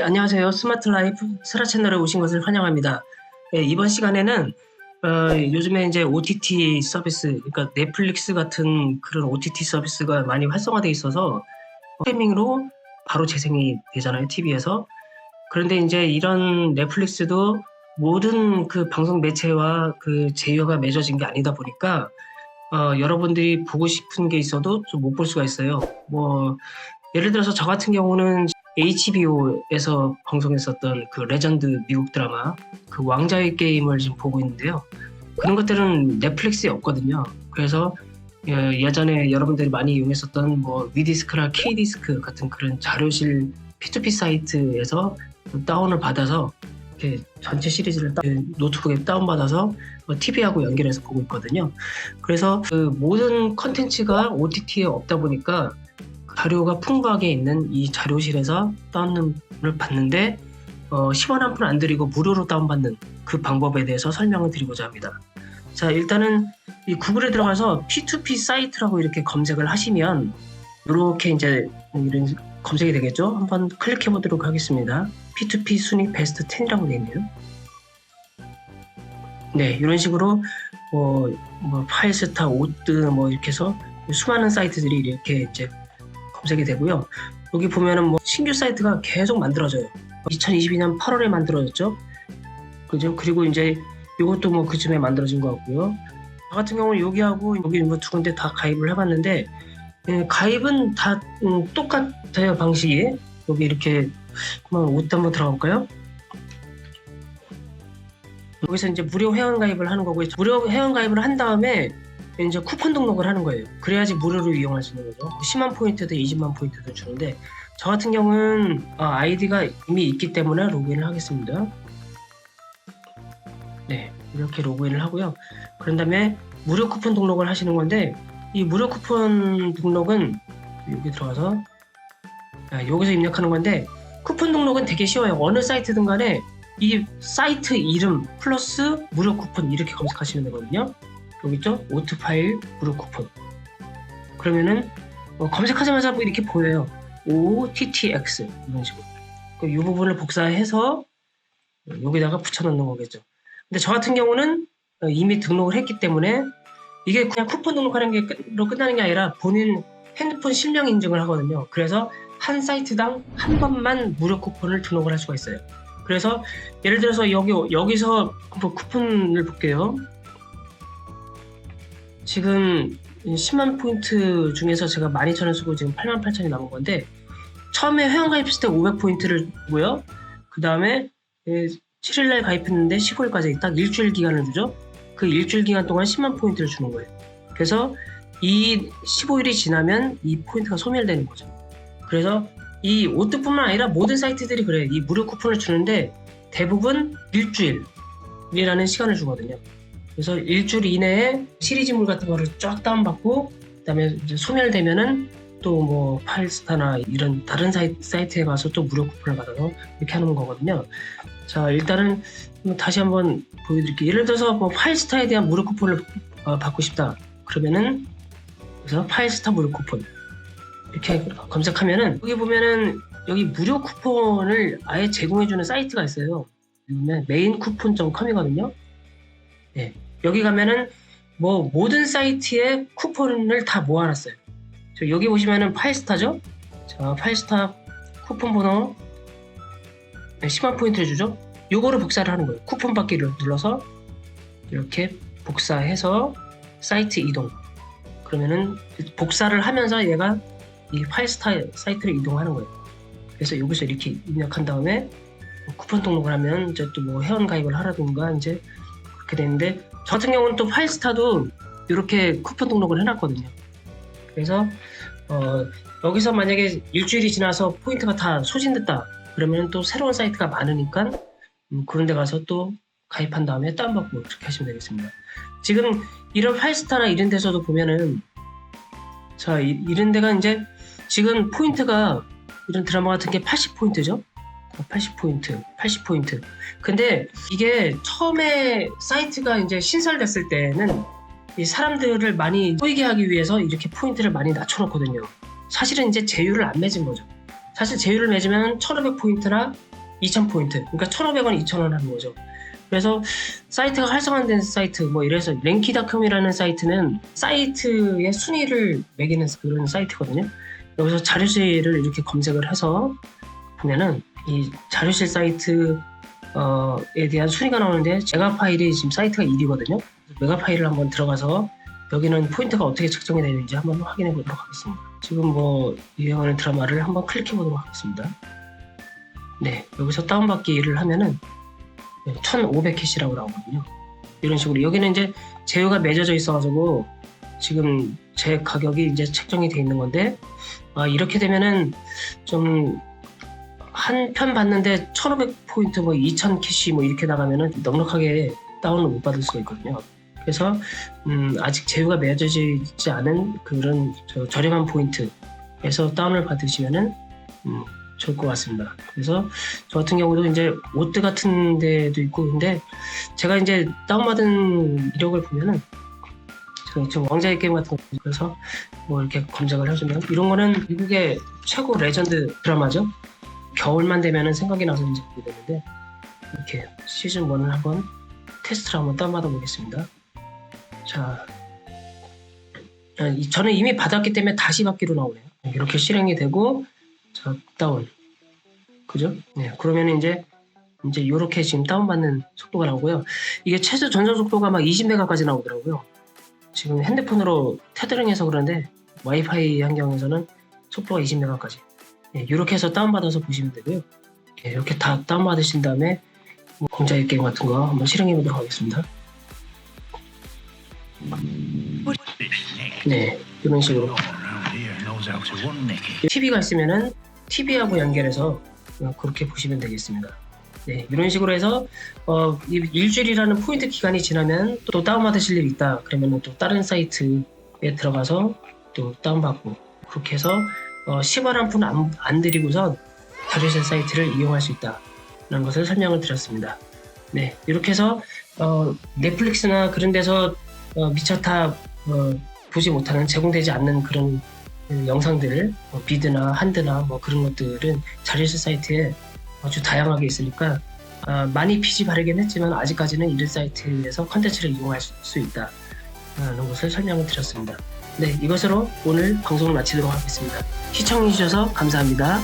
네, 안녕하세요. 스마트 라이프 스라 채널에 오신 것을 환영합니다. 네, 이번 시간에는 어, 요즘에 이제 OTT 서비스, 그러니까 넷플릭스 같은 그런 OTT 서비스가 많이 활성화돼 있어서 스트리밍으로 바로 재생이 되잖아요, TV에서. 그런데 이제 이런 넷플릭스도 모든 그 방송 매체와 그 제휴가 맺어진 게 아니다 보니까 어, 여러분들이 보고 싶은 게 있어도 좀 못 볼 수가 있어요. 뭐 예를 들어서 저 같은 경우는 HBO에서 방송했었던 그 레전드 미국 드라마 그 왕자의 게임을 지금 보고 있는데요. 그런 것들은 넷플릭스에 없거든요. 그래서 예, 예전에 여러분들이 많이 이용했었던 뭐 위디스크나 K디스크 같은 그런 자료실 P2P 사이트에서 다운을 받아서 이렇게 전체 시리즈를 다- 노트북에 다운받아서 TV하고 연결해서 보고 있거든요. 그래서 그 모든 컨텐츠가 OTT에 없다 보니까 자료가 풍부하게 있는 이 자료실에서 다운을 받는데 어, 10원 한 푼 안 들이고 무료로 다운받는 그 방법에 대해서 설명을 드리고자 합니다. 자 일단은 이 구글에 들어가서 P2P 사이트라고 이렇게 검색을 하시면 이렇게 이제 이런 검색이 되겠죠? 한번 클릭해 보도록 하겠습니다. P2P 순위 베스트 10이라고 되어 있네요. 네, 이런 식으로 뭐, 뭐 파일스타, 오뜨 뭐 이렇게 해서 수많은 사이트들이 이렇게 이제 검색이 되고요. 여기 보면은 뭐 신규 사이트가 계속 만들어져요. 2022년 8월에 만들어졌죠. 그죠? 그리고 이제 이것도 뭐 그쯤에 만들어진 것 같고요. 저 같은 경우는 여기하고 여기 뭐 두 군데 다 가입을 해봤는데 예, 가입은 다 음, 똑같아요 방식이. 여기 이렇게 한번 옷 한번 들어볼까요? 여기서 이제 무료 회원 가입을 하는 거고 무료 회원 가입을 한 다음에 이제 쿠폰 등록을 하는 거예요. 그래야지 무료로 이용할 수 있는 거죠. 10만 포인트든 20만 포인트든 주는데 저 같은 경우는 어, 아이디가 이미 있기 때문에 로그인을 하겠습니다. 네, 이렇게 로그인을 하고요. 그런 다음에 무료 쿠폰 등록을 하시는 건데 이 무료 쿠폰 등록은 여기 들어가서 아, 여기서 입력하는 건데 쿠폰 등록은 되게 쉬워요. 어느 사이트든 간에 이 사이트 이름 플러스 무료 쿠폰 이렇게 검색하시면 되거든요. 여기 있죠? 오트 파일 무료 쿠폰. 그러면은 어, 검색하자마자 뭐 이렇게 보여요. OTTX 이런 식으로. 이 부분을 복사해서 여기다가 붙여넣는 거겠죠. 근데 저 같은 경우는 어, 이미 등록을 했기 때문에 이게 그냥 쿠폰 등록하는 게로 끝나는 게 아니라 본인 핸드폰 실명 인증을 하거든요. 그래서 한 사이트당 한 번만 무료 쿠폰을 등록을 할 수가 있어요. 그래서 예를 들어서 여기 여기서 뭐 쿠폰을 볼게요. 지금 10만 포인트 중에서 제가 12,000원 쓰고 지금 8만 8천이 남은 건데 처음에 회원 가입했을 때 500포인트를 주고요. 그 다음에 7일날 가입했는데 15일까지 딱 일주일 기간을 주죠. 그 일주일 기간 동안 10만 포인트를 주는 거예요. 그래서 이 15일이 지나면 이 포인트가 소멸되는 거죠. 그래서 이 오트뿐만 아니라 모든 사이트들이 그래요. 이 무료 쿠폰을 주는데 대부분 일주일이라는 시간을 주거든요. 그래서 일주일 이내에 시리즈물 같은 거를 쫙 다운받고 그다음에 소멸되면은 또뭐 파일스타나 이런 다른 사이, 사이트 에 가서 또 무료 쿠폰을 받아서 이렇게 하는 거거든요. 자 일단은 다시 한번 보여드릴게요. 예를 들어서 뭐 파일스타에 대한 무료 쿠폰을 어, 받고 싶다. 그러면은 그래서 파일스타 무료 쿠폰 이렇게 검색하면은 여기 보면은 여기 무료 쿠폰을 아예 제공해주는 사이트가 있어요. 보면 메인 쿠폰.com이거든요. 네, 여기 가면은 뭐 모든 사이트에 쿠폰을 다 모아놨어요. 저 여기 보시면은 파이스타죠. 자, 파이스타 쿠폰 번호 네, 10만 포인트를 주죠. 요거를 복사를 하는 거예요. 쿠폰 받기를 눌러서 이렇게 복사해서 사이트 이동. 그러면은 복사를 하면서 얘가 이 파이스타 사이트를 이동하는 거예요. 그래서 여기서 이렇게 입력한 다음에 쿠폰 등록을 하면 이제 또 뭐 회원 가입을 하라든가 이제 그렇게 되는데 저 같은 경우는 또 파일스타도 이렇게 쿠폰 등록을 해놨거든요. 그래서 어, 여기서 만약에 일주일이 지나서 포인트가 다 소진됐다 그러면 또 새로운 사이트가 많으니까 음, 그런 데 가서 또 가입한 다음에 다운받고 이렇게 하시면 되겠습니다. 지금 이런 파일스타나 이런 데서도 보면은 자 이, 이런 데가 이제 지금 포인트가 이런 드라마 같은 게 80포인트죠. 80포인트, 80포인트. 근데 이게 처음에 사이트가 이제 신설됐을 때는 이 사람들을 많이 꼬이게 하기 위해서 이렇게 포인트를 많이 낮춰놓거든요. 사실은 이제 제휴를 안 맺은 거죠. 사실 제휴를 맺으면 1500포인트나 2,000포인트. 그러니까 1,500원, 2,000원 하는 거죠. 그래서 사이트가 활성화된 사이트, 뭐 이래서 랭키닷컴이라는 사이트는 사이트의 순위를 매기는 그런 사이트거든요. 여기서 자료실을 이렇게 검색을 해서 보면은 이 자료실 사이트에 대한 순위가 나오는데 메가 파일이 지금 사이트가 1위거든요. 메가 파일을 한번 들어가서 여기는 포인트가 어떻게 측정이 되는지 한번 확인해 보도록 하겠습니다. 지금 뭐 유행하는 드라마를 한번 클릭해 보도록 하겠습니다. 네, 여기서 다운받기를 하면은 1500 캐시라고 나오거든요. 이런 식으로 여기는 이제 제휴가 맺어져 있어가지고 지금 제 가격이 이제 책정이 돼 있는 건데 아, 이렇게 되면은 좀 한 편 봤는데 1500포인트 뭐 2000 캐시 뭐 이렇게 나가면은 넉넉하게 다운을 못 받을 수가 있거든요. 그래서 음, 아직 제휴가 맺어져 있지 않은 그런 저 저렴한 포인트에서 다운을 받으시면은 음, 좋을 것 같습니다. 그래서 저 같은 경우도 이제 오트 같은 데도 있고 근데 제가 이제 다운받은 이력을 보면은 지금 왕자의 게임 같은 거 그래서 뭐 이렇게 검색을 해주면 이런 거는 미국의 최고 레전드 드라마죠. 겨울만 되면은 생각이 나서 이제 보게 되는데 이렇게 시즌 1을 한번 테스트를 한번 다운받아 보겠습니다. 자, 아, 이- 저는 이미 받았기 때문에 다시 받기로 나오네요. 이렇게 실행이 되고 자 다운 그죠? 네 그러면 이제 이제 이렇게 지금 다운받는 속도가 나오고요. 이게 최저 전송 속도가 막 20메가까지 나오더라고요. 지금 핸드폰으로 테더링해서 그런데 와이파이 환경에서는 속도가 20메가까지. 네, 이렇게 해서 다운받아서 보시면 되고요. 네, 이렇게 다 다운받으신 다음에 뭐 공자의 게임 같은 거 한번 실행해 보도록 하겠습니다. 네, 이런 식으로 TV가 있으면은 TV하고 연결해서 어, 그렇게 보시면 되겠습니다. 네, 이런 식으로 해서 어, 이 일주일이라는 포인트 기간이 지나면 또 다운받으실 일이 있다. 그러면 또 다른 사이트에 들어가서 또 다운받고 그렇게 해서 어, 10원 한푼 안, 안 들이고선 자료실 사이트를 이용할 수 있다는 것을 설명을 드렸습니다. 네, 이렇게 해서 어, 넷플릭스나 그런 데서 어, 미처 어, 보지 못하는 제공되지 않는 그런 그 영상들, 뭐 비드나 한드나 뭐 그런 것들은 자료실 사이트에 아주 다양하게 있으니까 아, 많이 피지 바르긴 했지만 아직까지는 이런 사이트에서 컨텐츠를 이용할 수, 수 있다는 것을 설명을 드렸습니다. 네, 이것으로 오늘 방송을 마치도록 하겠습니다. 시청해주셔서 감사합니다.